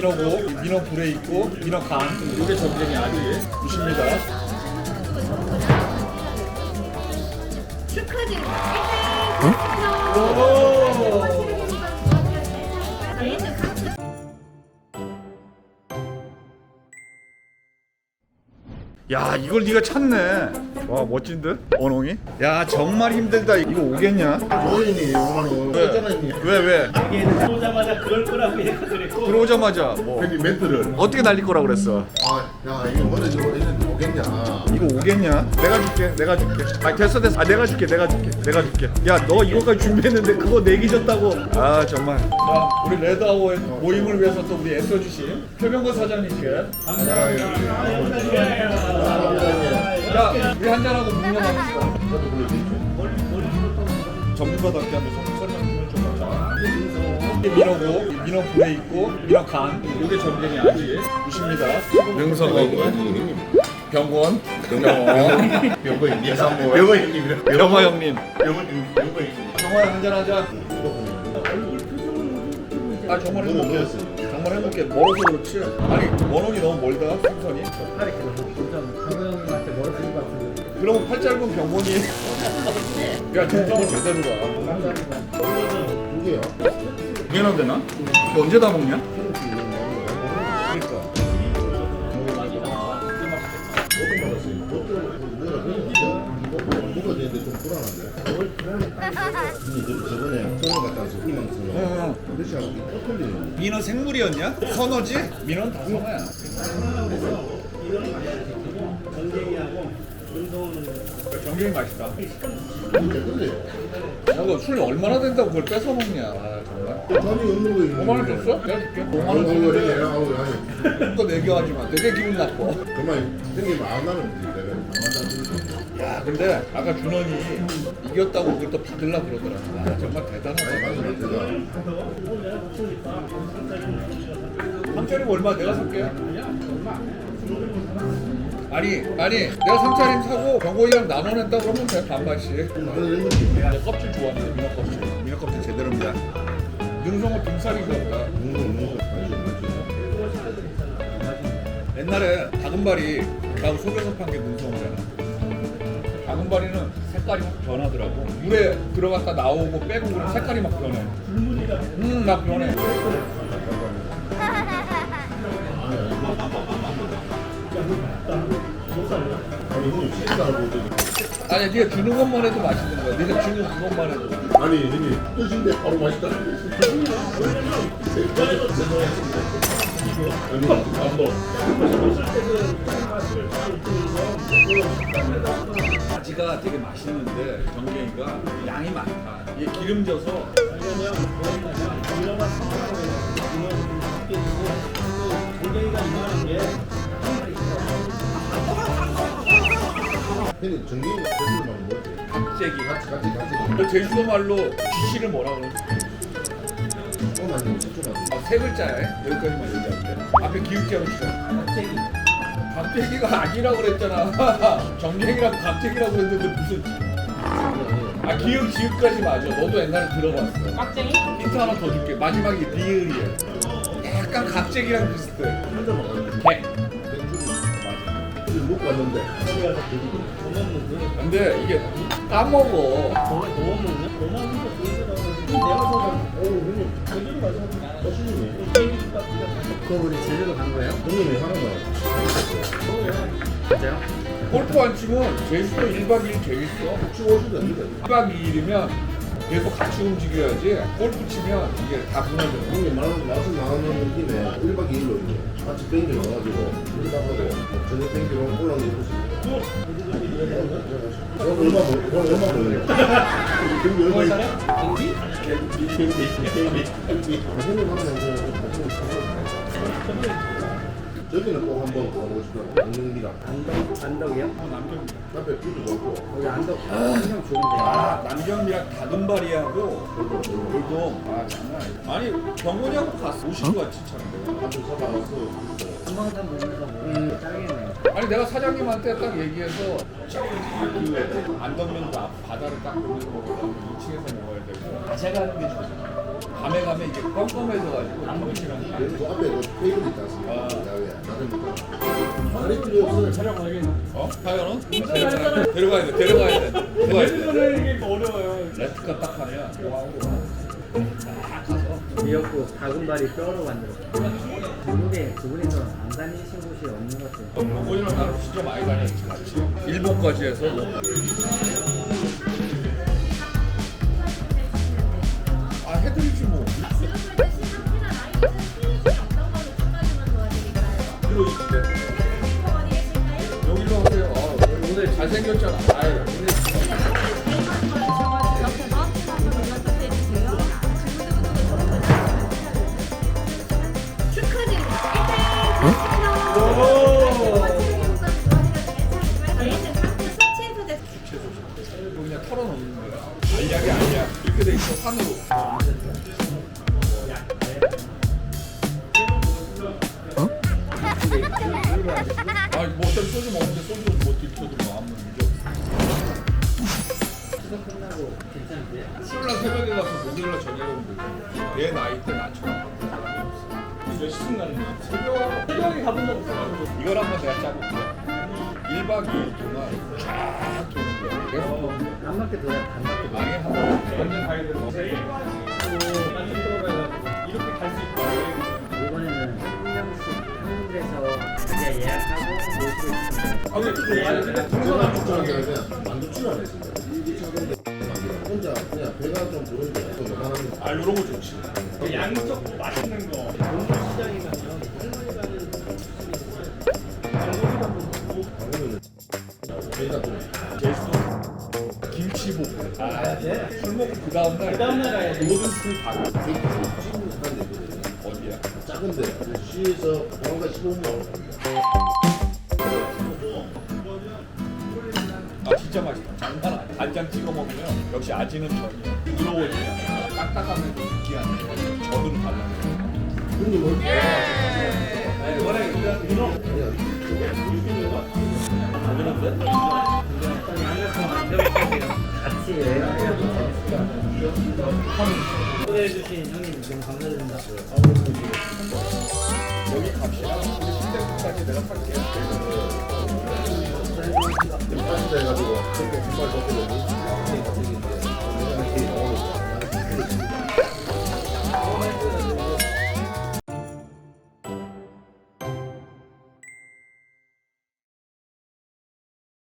민어 고, 민어 불에 있고, 민어 간. 이게 전쟁이 아직 무십니다. 야 이걸 네가 찾네. 와 멋진데? 원홍이? 야 정말 힘들다. 이거 오겠냐? 노인이 오늘 왜? 왜 왜? 들어오자마자 그럴 거라고 얘가 그랬고 들어오자마자 뭐 괜히 멘트를 어떻게 날릴 거라 그랬어? 아 야 이거 뭐래 저거 오겠냐 이거 오겠냐? 내가 줄게. 내가 줄게. 아 됐어 됐어. 아 내가 줄게. 내가 줄게. 내가 줄게. 야 너 이거까지 준비했는데 그거 내기 줬다고. 아 정말. 자 우리 레드아워 모임을 위해서 또 우리 애써주신 표명고 사장님께. 자 우리 한잔하고 묵념합시다. 전문가답게 한번 설- 설명 좀 하자. 이게 민어고, 민어 불에 있고, 민어 간. 이게 전쟁이 아직 무십니다. 명성하고 병원, 병원, 병거인님 병거인님이래 병화 형님. 병거인님 병거인님 정말 한잔하자. 아 정말 행복해. 뭐였어요? 정말 행복해. 멀어서 그렇지. 아니 원원이 너무 멀다. 풍선이. 그러면 팔 짧은 병원이. 야 진정을 제대로 가. 누구야? 미안한 되나? 너 언제 다 먹냐? 그러니까. 뭐가 되는데 좀 불안한데 근데 저 저번에 선을 갔다 와서 희망선을 응. 러시아하고 또 틀리는 민어 생물이었냐? 선어지? 민어는 다 선어야. 경경이 맛있다. 근데 야, 너술 얼마나 된다고 그걸 뺏어 먹냐? 아, 정말. 돈이 없는 거 있는 5만 원 줬어? 내가 줄게. 5만 원 아니 주는데 아니 아니 아니 또 내기하지 마. 되게 기분 나빠. 그만 생기면 안 나는 거지 야, 근데 아까 준원이 이겼다고 그걸 또 받으려 그러더라. 아, 정말 대단하다. 맞아 내가 상차림 얼마 내가 살게. 아니, 아니, 내가 상차림 사고 경고이랑 나눠낸다 그러면 돼, 반반씩. 내 껍질 좋아하는데, 민어 껍질. 민어 껍질 제대로입니다. 능성어 등살이 좋았다. 옛날에 다금바리 나하고 속에서 판게 문성어잖아. 다금바리는 색깔이 확 변하더라고. 물에 들어갔다 나오고 빼고 그러면 색깔이 막 변해. 음, 막 변해. 아니 네가 주는 것만 해도 맛있는 거야. 네가 주는 그것만 해도. 아니 형님 뜻인데 바로 맛있다 아니 가지가 되게 맛있는데 정갱이가 양이 많다. 이게 기름져서 전쟁이가 이만한 게 형님 정경이 제대로 말은 뭐지? 갑자기. 같이 같이 같이 그 제주도 말로 쥐씨를 뭐라 그러지? 어 아니 집중하지 아, 세 글자야. 여기까지만 얘기할게. 앞에 기울기하고 치자. 갑자기 갑자기가 아니라고 그랬잖아. 정갱이라고 갑자기라고 그랬는데 무슨 아 기억 지읒까지 맞아. 너도 옛날에 들어봤어. 깍쟁이? 힌트 하나 더 줄게. 마지막이 리을이야. 약간 갑자기랑 비슷해. 혼 먹고 왔는데 근데 이게 까먹어. 먹냐? 먹는 거 내가 어 형님 제주도 가서 그거 우리 제주도 간 거예요? 형님이 하는 거야 맞아요? 골프 안 치면 제주도 1박 2일 재밌어. 치고 오시도 되는데 1박 2일이면 계속 같이 움직여야지. 골프 치면 이게 다 무너져. 형님 말하는 맛을 나가는 김에 1박 2일로 이제 같이 땡겨 와가지고 일박하고 저녁 땡기러 올라오는 게 무슨 어, 얼마 벌 얼마 벌어요? 경비 얼마 있어? 경비? 경비 경비 경비 형님 하면 저기는 꼭 한번 가보고 싶다 안경기랑 안덕, 안덕이요? 앞에 뷰도 좋고 거기 안덕 항상 좋은데 아, 남경이랑 다금바리하고 돌돔. 아, 장난 아니야. 아니, 병원이하고 갔어. 오신 거 같이 참. 한번 사봐서 금방산 보면서 뭐 짜겠네요 아니, 내가 사장님한테 딱 얘기해서 그 안덕면 앞 바다를 딱 보면서 먹으려면 2층에서 먹어야 되고 제가 하는 게 좋아. 밤에 가면 이게 껌껌해져가지고 그 앞에 그 테이블 있지 않습니까? 야외에 나는 말이 필요 없어. 촬영 가야겠네. 어? 타이어는? 데려가야 돼 데려가야 돼 데려가야 돼 이게 어려워요. 레트가 딱 하면 미역국 다금바리 뼈로 만들었어. 중국에 두 분이서 안 다니신 곳이 없는 것 같아요. 오히려 나는 진짜 많이 다녔지 같이 일본까지 해서 그냥 털어놓는 거야. 알약이 알약 이렇게 돼 있어 산으로. 아니 뭐 어차피 소주 먹는데 소주 뭐 들켜도 뭐 아무 문제 끝나고 괜찮은데? 수요일날 새벽에 가서 목요일날 저녁에 오면 되지 내 나이 때 맞춰 몇 시쯤 가는 거야? 새벽 새벽에 가본 적 없어. 이걸 한번 내가 짜볼게. 1박 2일 동안 쫙 도는 거야. 계속 도는 거야 한 바퀴 돌아야 반 바퀴 돌아. 아니 한번 완전 가야 많이 들어가야 이렇게 갈 수 있고. 이번에는 한 명씩 한 군데서 자기가 예약하고 모시고 있습니다. 아 근데 축제는 게 아니라 만두추라네 진짜. 혼자 그냥 배가 좀 부른데 또 요만한 거. 아 이런 거 좋지 그 양쪽 맛있는 거. 동물 가면 할 65. 아, 예? 술 먹고 그 다음날. 그 다음날 가야 돼. 모든 술다 어디야? 작은데 시에서 영가 15분 아 진짜 맛있다. 장난 아니야. 간장 찍어 먹으면 역시 아지는 전이야. 부드러워지냐. 딱딱하면서 느끼한데 저는 달라. 근데 뭐 이번에 그냥 이런. 아니야. 아, 초대해주신 형님 너무 감사드립니다. 여기 갑시다 우리 신대국까지 내가 빠